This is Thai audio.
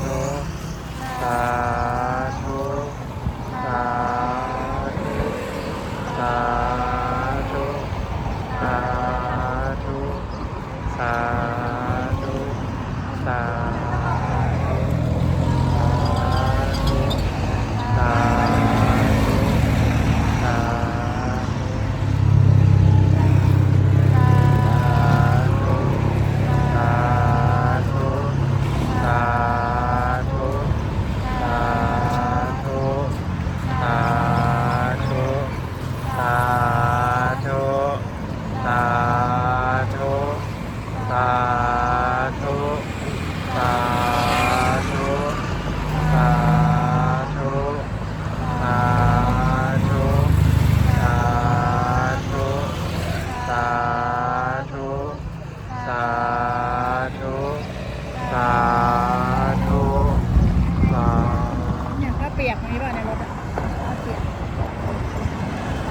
ธุสาธุสาธุสาธุสาธุสาธุสาธุ